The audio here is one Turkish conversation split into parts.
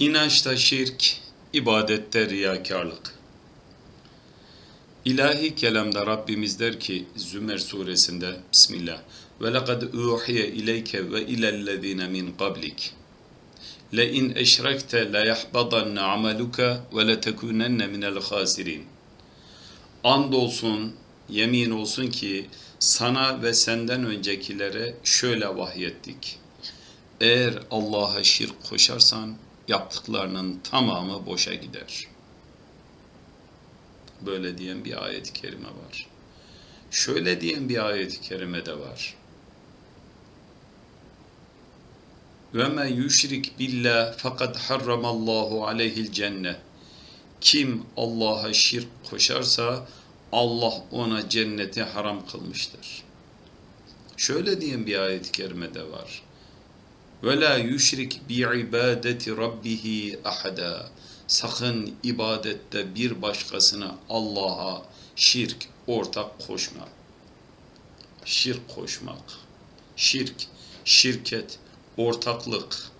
İnançta şirk, ibadette riyakarlık. İlahi kelamda Rabbimiz der ki Zümer suresinde Bismillah ve lekad uhiye ileyke ve ilellezine min qablik le in eşrekte la yahbadanne ameluka ve le tekunenne minel hasirin. Andolsun, yemin olsun ki sana ve senden öncekilere şöyle vahyettik. Eğer Allah'a şirk koşarsan yaptıklarının tamamı boşa gider. Böyle diyen bir ayet-i kerime var. Şöyle diyen bir ayet-i kerime de var. Ve men yüşrik billah fakat harramallahu aleyhil cennet. Kim Allah'a şirk koşarsa Allah ona cenneti haram kılmıştır. Şöyle diyen bir ayet-i kerime de var. Ve la yüşrik bi ibadeti rabbihi ahada. Sakın ibadette bir başkasına Allah'a şirk, ortak koşma. Şirk koşmak. Şirk, şirket, ortaklık.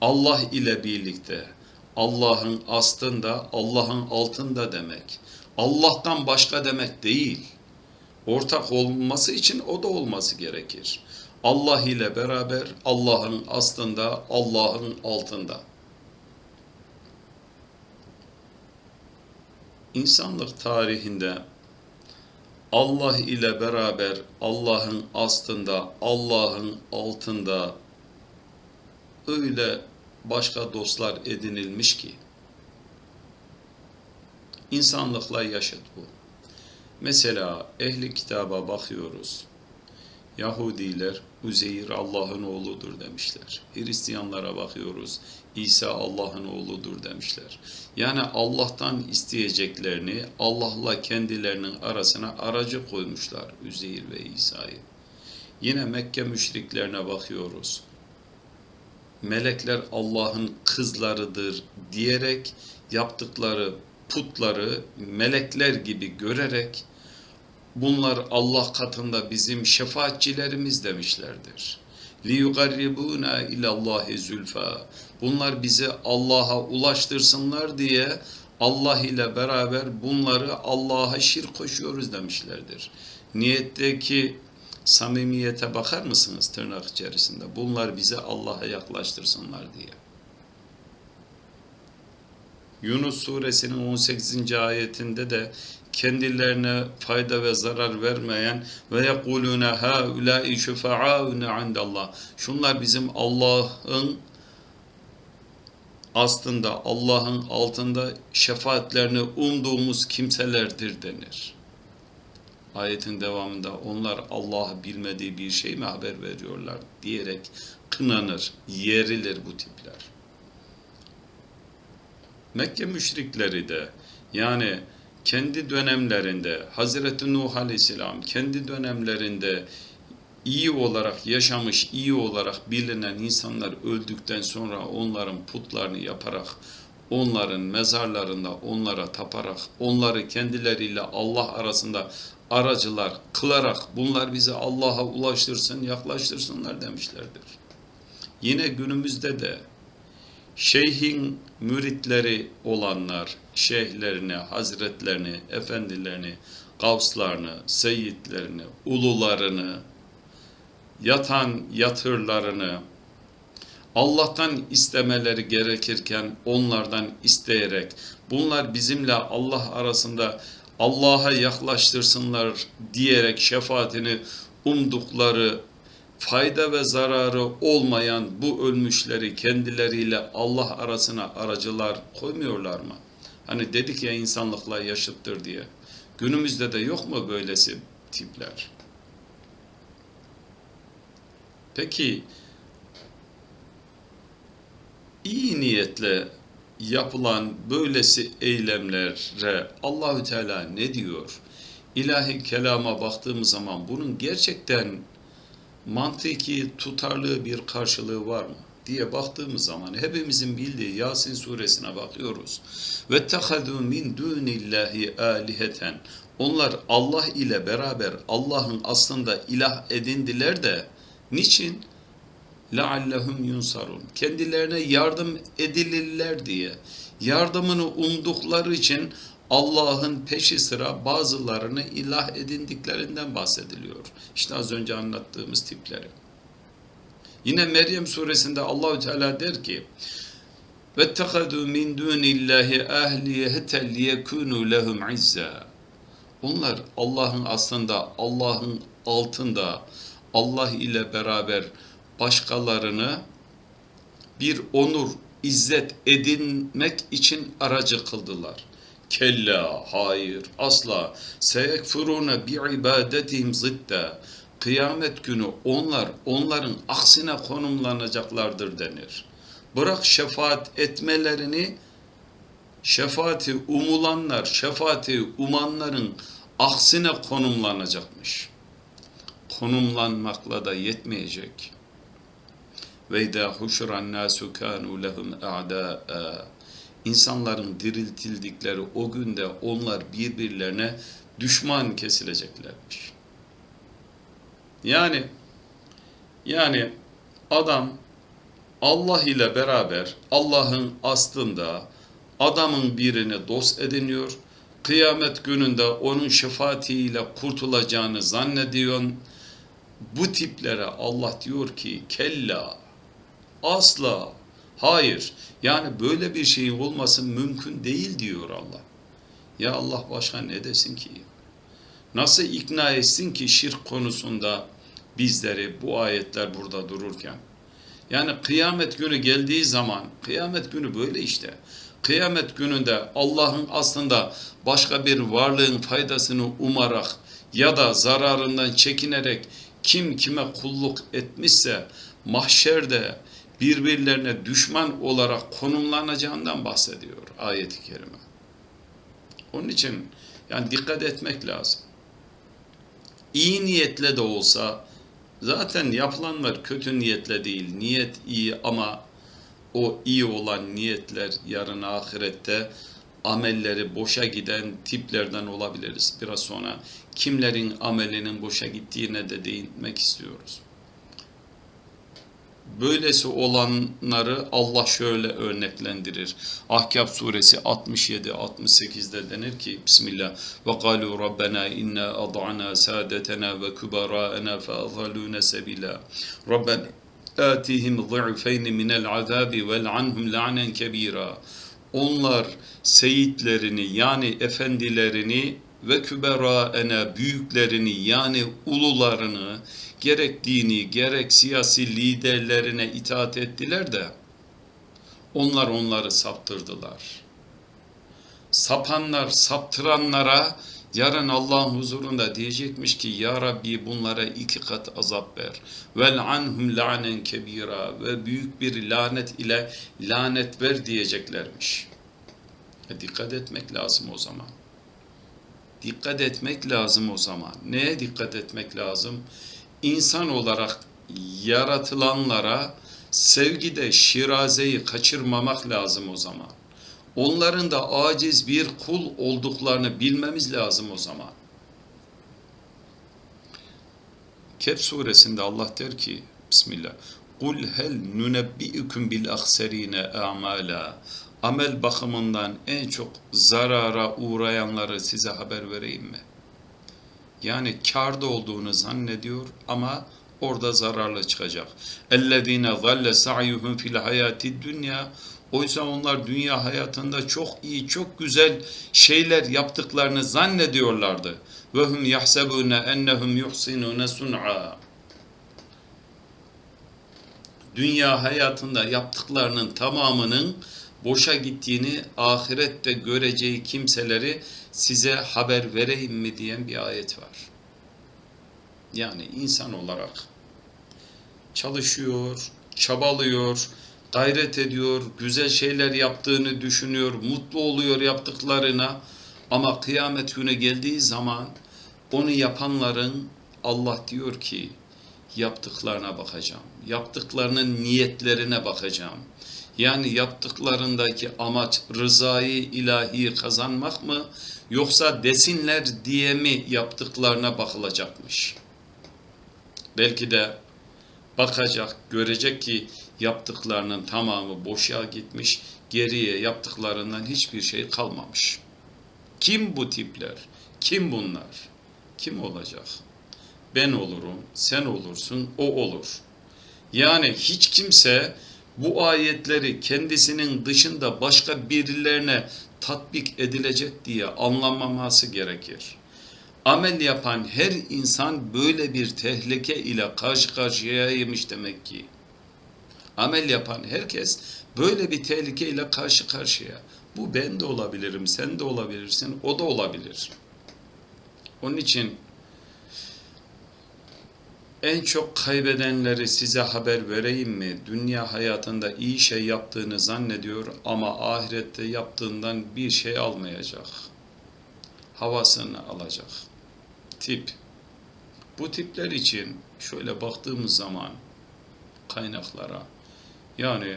Allah ile birlikte. Allah'ın aslında, Allah'ın altında demek. Allah'tan başka demek değil. Ortak olması için o da olması gerekir. Allah ile beraber Allah'ın aslında, Allah'ın altında. İnsanlık tarihinde Allah ile beraber Allah'ın aslında, Allah'ın altında öyle başka dostlar edinilmiş ki insanlıkla yaşıt bu. Mesela ehli kitaba bakıyoruz. Yahudiler Uzeyr Allah'ın oğludur demişler. Hristiyanlara bakıyoruz. İsa Allah'ın oğludur demişler. Yani Allah'tan isteyeceklerini Allah'la kendilerinin arasına aracı koymuşlar Üzeyr ve İsa'yı. Yine Mekke müşriklerine bakıyoruz. Melekler Allah'ın kızlarıdır diyerek yaptıkları putları melekler gibi görerek bunlar Allah katında bizim şefaatçilerimiz demişlerdir. لِيُقَرِّبُونَا اِلَى اللّٰهِ زُلْفَى Bunlar bizi Allah'a ulaştırsınlar diye Allah ile beraber bunları Allah'a şirk koşuyoruz demişlerdir. Niyetteki samimiyete bakar mısınız tırnak içerisinde? Bunlar bizi Allah'a yaklaştırsınlar diye. Yunus suresinin 18. ayetinde de kendilerine fayda ve zarar vermeyen ve yekulune haulâi şufa'aune indallah. Şunlar bizim Allah'ın aslında Allah'ın altında şefaatlerini umduğumuz kimselerdir denir. Ayetin devamında onlar Allah'ı bilmediği bir şey mi haber veriyorlar diyerek kınanır, yerilir bu tipler. Mekke müşrikleri de yani kendi dönemlerinde Hazreti Nuh Aleyhisselam kendi dönemlerinde iyi olarak yaşamış, iyi olarak bilinen insanlar öldükten sonra onların putlarını yaparak, onların mezarlarında onlara taparak, onları kendileriyle Allah arasında aracılar kılarak bunlar bizi Allah'a ulaştırsın, yaklaştırsınlar demişlerdir. Yine günümüzde de şeyhin müritleri olanlar, şeyhlerini, hazretlerini, efendilerini, gavslarını, seyitlerini, ulularını, yatan yatırlarını Allah'tan istemeleri gerekirken onlardan isteyerek bunlar bizimle Allah arasında Allah'a yaklaştırsınlar diyerek şefaatini umdukları fayda ve zararı olmayan bu ölmüşleri kendileriyle Allah arasına aracılar koymuyorlar mı? Hani dedik ya insanlıkla yaşıttır diye. Günümüzde de yok mu böylesi tipler? Peki iyi niyetle yapılan böylesi eylemlere Allahü Teala ne diyor? İlahi kelama baktığımız zaman bunun gerçekten mantıki tutarlı bir karşılığı var mı diye baktığımız zaman hepimizin bildiği Yasin suresine bakıyoruz. Ve tehadu min dunillahi aliheten. Onlar Allah ile beraber Allah'ın aslında ilah edindiler de niçin? leallehum yunsarun. Kendilerine yardım edilirler diye yardımını umdukları için Allah'ın peşi sıra bazılarını ilah edindiklerinden bahsediliyor. İşte az önce anlattığımız tipleri. Yine Meryem suresinde Allahü Teala der ki: "Vettekadu min dunillahi ahliyeten liyekunu lehum izza." Onlar Allah'ın aslında Allah'ın altında Allah ile beraber başkalarını bir onur, izzet edinmek için aracı kıldılar. Kella, hayır, asla. Seyekfurune bi ibadetihim zidde. Kıyamet günü onlar, onların aksine konumlanacaklardır denir. Bırak şefaat etmelerini, şefaati umulanlar, şefaati umanların aksine konumlanacakmış. Konumlanmakla da yetmeyecek. Ve idâ huşran nâsu kânû lehum a'dâ'a. İnsanların diriltildikleri o günde onlar birbirlerine düşman kesileceklermiş. Yani yani adam Allah ile beraber Allah'ın aslında adamın birini dost ediniyor. Kıyamet gününde onun şefaatiyle kurtulacağını zannediyor. Bu tiplere Allah diyor ki kella asla hayır yani böyle bir şeyin olması mümkün değil diyor Allah. Ya Allah başka ne desin ki? Nasıl ikna etsin ki şirk konusunda bizleri bu ayetler burada dururken? Yani kıyamet günü geldiği zaman, kıyamet günü böyle işte. Kıyamet gününde Allah'ın aslında başka bir varlığın faydasını umarak ya da zararından çekinerek kim kime kulluk etmişse mahşerde birbirlerine düşman olarak konumlanacağından bahsediyor ayet-i kerime. Onun için yani dikkat etmek lazım. İyi niyetle de olsa zaten yapılanlar kötü niyetle değil. Niyet iyi ama o iyi olan niyetler yarın ahirette amelleri boşa giden tiplerden olabiliriz. Biraz sonra kimlerin amelinin boşa gittiğine de değinmek istiyoruz. Böylesi olanları Allah şöyle örneklendirir. Ahkaf suresi 67-68'de denir ki Bismillah ve kalu rabbena inna ad'ana sadetena ve kubara'ana fe azaluna sebila. Rabbena atihim zı'feyni minel azabi vel anhum la'nen kebira. Onlar seyitlerini yani efendilerini ve küberaene büyüklerini yani ulularını gerek dini gerek siyasi liderlerine itaat ettiler de onlar onları saptırdılar. Sapanlar saptıranlara yarın Allah'ın huzurunda diyecekmiş ki Ya Rabbi bunlara iki kat azap ver. Vel anhum lanen kebira ve büyük bir lanet ile lanet ver diyeceklermiş. E dikkat etmek lazım o zaman. Dikkat etmek lazım o zaman. Neye dikkat etmek lazım? İnsan olarak yaratılanlara sevgide şirazeyi kaçırmamak lazım o zaman. Onların da aciz bir kul olduklarını bilmemiz lazım o zaman. Kehf suresinde Allah der ki Bismillah Kul hel nunebbi'ukum bil ahserine a'mala amel bakımından en çok zarara uğrayanları size haber vereyim mi? Yani karda olduğunu zannediyor ama orada zararlı çıkacak. اَلَّذ۪ينَ ظَلَّ سَعْيُهُمْ فِي الْحَيَاتِ dünya. Oysa onlar dünya hayatında çok iyi, çok güzel şeyler yaptıklarını zannediyorlardı. وَهُمْ يَحْسَبُونَ اَنَّهُمْ يُحْسِنُونَ سُنْعًا Dünya hayatında yaptıklarının tamamının boşa gittiğini ahirette göreceği kimseleri size haber vereyim mi diyen bir ayet var. Yani insan olarak çalışıyor, çabalıyor, gayret ediyor, güzel şeyler yaptığını düşünüyor, mutlu oluyor yaptıklarına ama kıyamet günü geldiği zaman onu yapanların Allah diyor ki yaptıklarına bakacağım. Yaptıklarının niyetlerine bakacağım. Yani yaptıklarındaki amaç rızayı ilahi kazanmak mı yoksa desinler diye mi yaptıklarına bakılacakmış. Belki de bakacak, görecek ki yaptıklarının tamamı boşa gitmiş, geriye yaptıklarından hiçbir şey kalmamış. Kim bu tipler? Kim bunlar? Kim olacak? Ben olurum, sen olursun, o olur. Yani hiç kimse bu ayetleri kendisinin dışında başka birilerine tatbik edilecek diye anlamaması gerekir. Amel yapan her insan böyle bir tehlike ile karşı karşıyaymış demek ki. Amel yapan herkes böyle bir tehlike ile karşı karşıya. Bu ben de olabilirim, sen de olabilirsin, o da olabilir. Onun için en çok kaybedenleri size haber vereyim mi? Dünya hayatında iyi şey yaptığını zannediyor ama ahirette yaptığından bir şey almayacak. Havasını alacak. Tip. Bu tipler için şöyle baktığımız zaman kaynaklara yani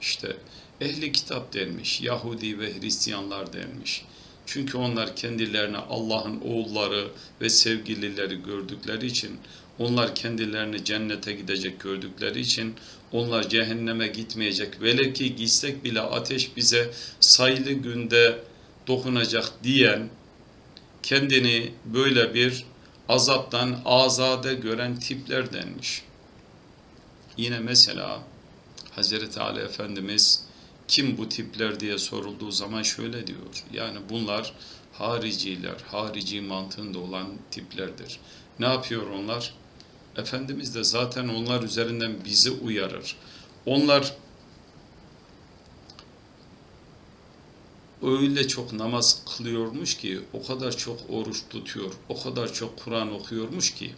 işte ehli kitap denmiş, Yahudi ve Hristiyanlar denmiş. Çünkü onlar kendilerine Allah'ın oğulları ve sevgilileri gördükleri için, onlar kendilerini cennete gidecek gördükleri için, onlar cehenneme gitmeyecek. Velev ki gitsek bile ateş bize sayılı günde dokunacak diyen, kendini böyle bir azaptan azade gören tipler denmiş. Yine mesela Hazreti Ali Efendimiz kim bu tipler diye sorulduğu zaman şöyle diyor. Yani bunlar hariciler, harici mantığında olan tiplerdir. Ne yapıyor onlar? Efendimiz de zaten onlar üzerinden bizi uyarır. Onlar öyle çok namaz kılıyormuş ki, o kadar çok oruç tutuyor, o kadar çok Kur'an okuyormuş ki,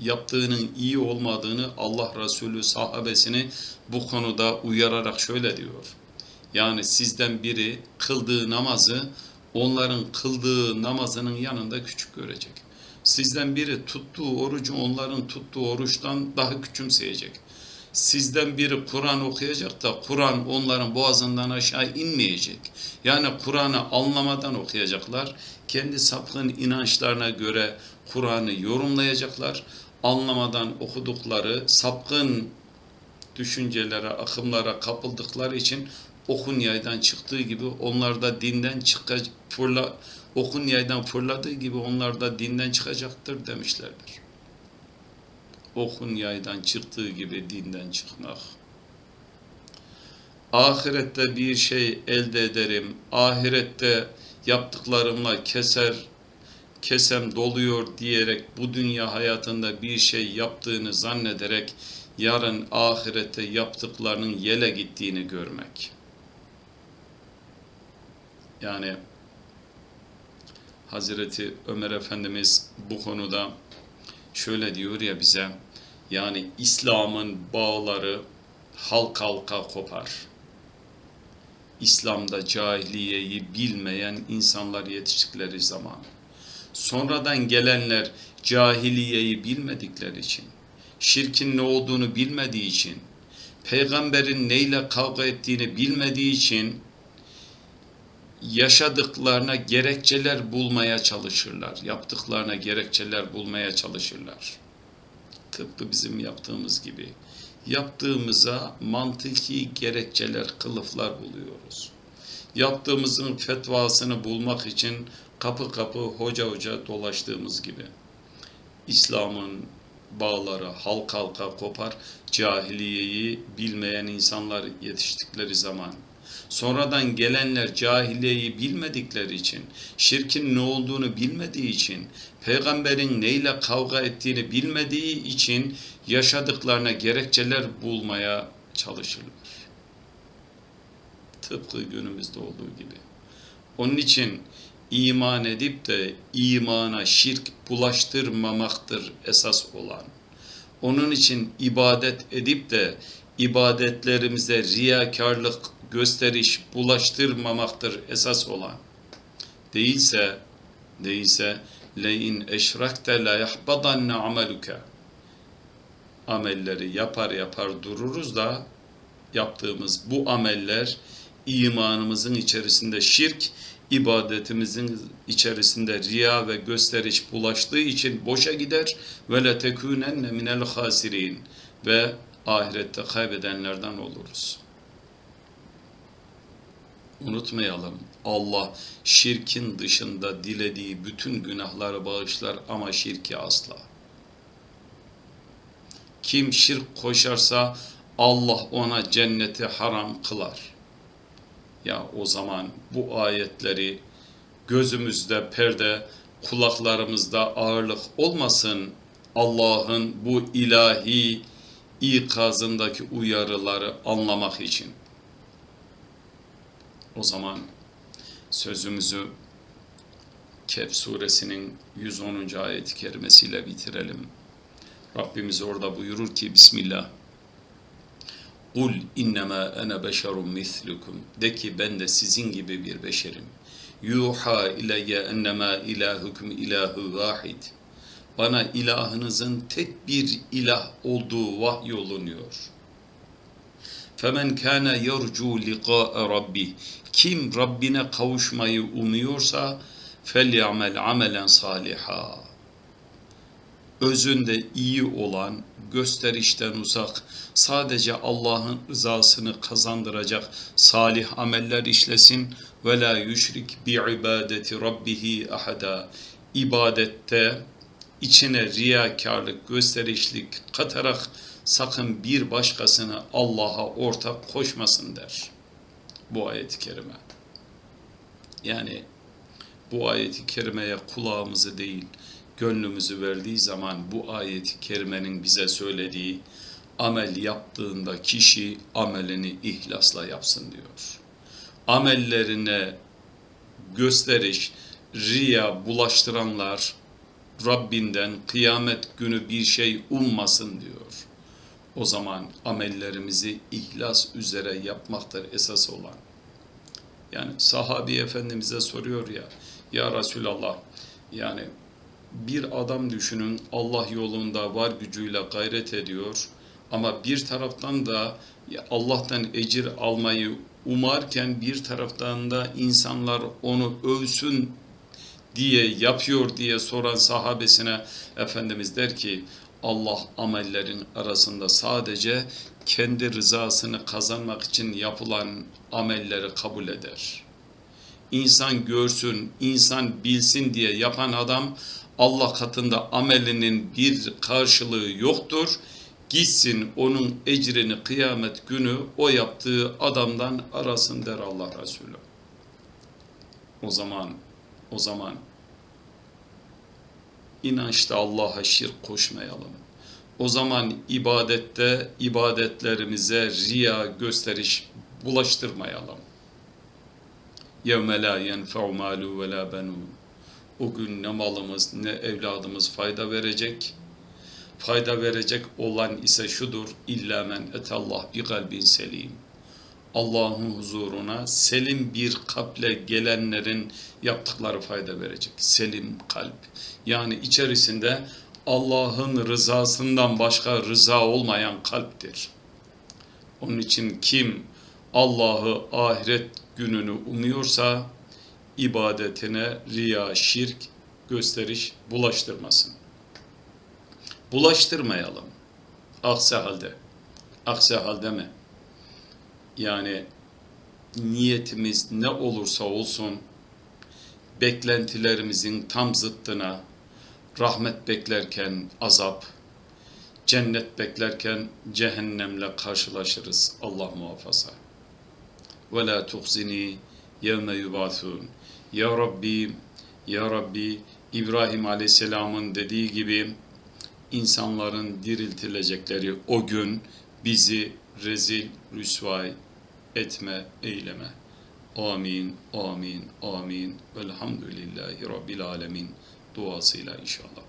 yaptığının iyi olmadığını Allah Resulü sahabesini bu konuda uyararak şöyle diyor. Yani sizden biri kıldığı namazı onların kıldığı namazının yanında küçük görecek. Sizden biri tuttuğu orucu onların tuttuğu oruçtan daha küçümseyecek. Sizden biri Kur'an okuyacak da Kur'an onların boğazından aşağı inmeyecek. Yani Kur'an'ı anlamadan okuyacaklar. Kendi sapkın inançlarına göre Kur'an'ı yorumlayacaklar anlamadan okudukları sapkın düşüncelere, akımlara kapıldıkları için okun yaydan çıktığı gibi onlar da dinden çıkacak fırla okun yaydan fırladığı gibi onlar da dinden çıkacaktır demişlerdir. Okun yaydan çıktığı gibi dinden çıkmak. Ahirette bir şey elde ederim. Ahirette yaptıklarımla keser kesem doluyor diyerek bu dünya hayatında bir şey yaptığını zannederek yarın ahirette yaptıklarının yele gittiğini görmek. Yani Hazreti Ömer Efendimiz bu konuda şöyle diyor ya bize yani İslam'ın bağları halk halka kopar. İslam'da cahiliyeyi bilmeyen insanlar yetiştikleri zaman sonradan gelenler cahiliyeyi bilmedikleri için, şirkin ne olduğunu bilmediği için, peygamberin neyle kavga ettiğini bilmediği için yaşadıklarına gerekçeler bulmaya çalışırlar. Yaptıklarına gerekçeler bulmaya çalışırlar. Tıpkı bizim yaptığımız gibi. Yaptığımıza mantıki gerekçeler, kılıflar buluyoruz. Yaptığımızın fetvasını bulmak için kapı kapı hoca hoca dolaştığımız gibi. İslam'ın bağları halk halka kopar, cahiliyeyi bilmeyen insanlar yetiştikleri zaman. Sonradan gelenler cahiliyeyi bilmedikleri için, şirkin ne olduğunu bilmediği için, peygamberin neyle kavga ettiğini bilmediği için yaşadıklarına gerekçeler bulmaya çalışırlar. Tıpkı günümüzde olduğu gibi. Onun için iman edip de imana şirk bulaştırmamaktır esas olan. Onun için ibadet edip de ibadetlerimize riyakarlık, gösteriş bulaştırmamaktır esas olan. Değilse, değilse leyin eşrakte la yahbadanne ameluke. Amelleri yapar yapar dururuz da yaptığımız bu ameller imanımızın içerisinde şirk, ibadetimizin içerisinde riya ve gösteriş bulaştığı için boşa gider ve le tekunenne minel hasirin ve ahirette kaybedenlerden oluruz. Unutmayalım Allah şirkin dışında dilediği bütün günahları bağışlar ama şirki asla. Kim şirk koşarsa Allah ona cenneti haram kılar. Ya o zaman bu ayetleri gözümüzde perde, kulaklarımızda ağırlık olmasın. Allah'ın bu ilahi ikazındaki uyarıları anlamak için. O zaman sözümüzü Kehf suresinin 110. ayet-i kerimesiyle bitirelim. Rabbimiz orada buyurur ki Bismillah. Kul innema ene beşerun mislukum. De ki ben de sizin gibi bir beşerim. Yuha ileyye ennema ilahukum ilahu vahid. Bana ilahınızın tek bir ilah olduğu vahyolunuyor. Femen kana yercu liqa'a rabbih. Kim Rabbine kavuşmayı umuyorsa felyamel amelen saliha. Özünde iyi olan, gösterişten uzak, sadece Allah'ın rızasını kazandıracak salih ameller işlesin ve la yüşrik bi ibadeti rabbihi ahada. İbadette içine riyakarlık, gösterişlik katarak sakın bir başkasını Allah'a ortak koşmasın der. Bu ayet-i kerime. Yani bu ayet-i kerimeye kulağımızı değil, gönlümüzü verdiği zaman bu ayet-i kerimenin bize söylediği amel yaptığında kişi amelini ihlasla yapsın diyor. Amellerine gösteriş, riya bulaştıranlar Rabbinden kıyamet günü bir şey ummasın diyor. O zaman amellerimizi ihlas üzere yapmaktır esas olan. Yani sahabi efendimize soruyor ya, ya Resulallah yani bir adam düşünün Allah yolunda var gücüyle gayret ediyor ama bir taraftan da Allah'tan ecir almayı umarken bir taraftan da insanlar onu övsün diye yapıyor diye soran sahabesine Efendimiz der ki Allah amellerin arasında sadece kendi rızasını kazanmak için yapılan amelleri kabul eder. İnsan görsün, insan bilsin diye yapan adam Allah katında amelinin bir karşılığı yoktur. Gitsin onun ecrini kıyamet günü o yaptığı adamdan arasın der Allah Resulü. O zaman, o zaman inançta Allah'a şirk koşmayalım. O zaman ibadette ibadetlerimize riya gösteriş bulaştırmayalım. يَوْمَ لَا يَنْفَعُ مَالُ وَلَا بَنُونَ O gün ne malımız ne evladımız fayda verecek. Fayda verecek olan ise şudur. İlla men etallah bi kalbin selim. Allah'ın huzuruna selim bir kalple gelenlerin yaptıkları fayda verecek. Selim kalp. Yani içerisinde Allah'ın rızasından başka rıza olmayan kalptir. Onun için kim Allah'ı ahiret gününü umuyorsa ibadetine riya, şirk, gösteriş bulaştırmasın. Bulaştırmayalım. Aksi halde. Aksi halde mi? Yani niyetimiz ne olursa olsun beklentilerimizin tam zıttına rahmet beklerken azap, cennet beklerken cehennemle karşılaşırız. Allah muhafaza. Ve la tuhzini yevme yubathun. Ya Rabbi, Ya Rabbi, İbrahim Aleyhisselam'ın dediği gibi insanların diriltilecekleri o gün bizi rezil, rüsvay etme, eyleme. Amin, amin, amin. Velhamdülillahi Rabbil alemin duasıyla inşallah.